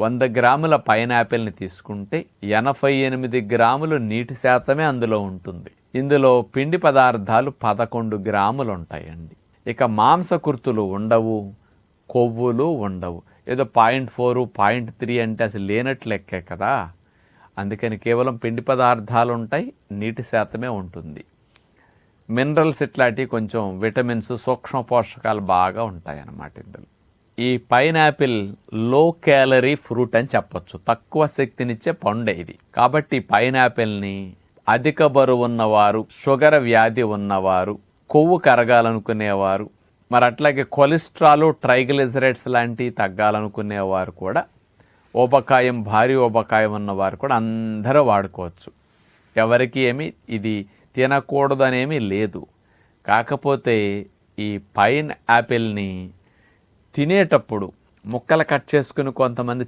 వంద గ్రాముల పైనాపిల్ని తీసుకుంటే ఎనభై ఎనిమిది గ్రాములు నీటి శాతమే అందులో ఉంటుంది. ఇందులో పిండి పదార్థాలు పదకొండు గ్రాములు ఉంటాయండి ఇక మాంసకృతులు ఉండవు కొవ్వులు ఉండవు. ఏదో పాయింట్ ఫోర్ పాయింట్ త్రీ అంటే అసలు లేనట్లు లెక్కే కదా. అందుకని కేవలం పిండి పదార్థాలు ఉంటాయి నీటి శాతమే ఉంటుంది. మినరల్స్ ఇట్లాంటివి కొంచెం విటమిన్స్ సూక్ష్మ పోషకాలు బాగా ఉంటాయి అన్నమాట ఇందులో. ఈ పైనాపిల్లో క్యాలరీ ఫ్రూట్ అని చెప్పొచ్చు. తక్కువ శక్తినిచ్చే పండు ఇది. కాబట్టి పైనాపిల్ని అధిక బరువు ఉన్నవారు షుగర్ వ్యాధి ఉన్నవారు కొవ్వు కరగాలనుకునేవారు మరి అట్లాగే కొలెస్ట్రాల్ ట్రైగ్లిజరైడ్స్ లాంటివి తగ్గాలనుకునేవారు కూడా ఊబకాయం భారీ ఊబకాయం ఉన్నవారు కూడా అందరూ వాడుకోవచ్చు. ఎవరికి ఏమి ఇది తినకూడదనేమి లేదు. కాకపోతే ఈ పైన్ యాపిల్ని తినేటప్పుడు ముక్కలు కట్ చేసుకుని కొంతమంది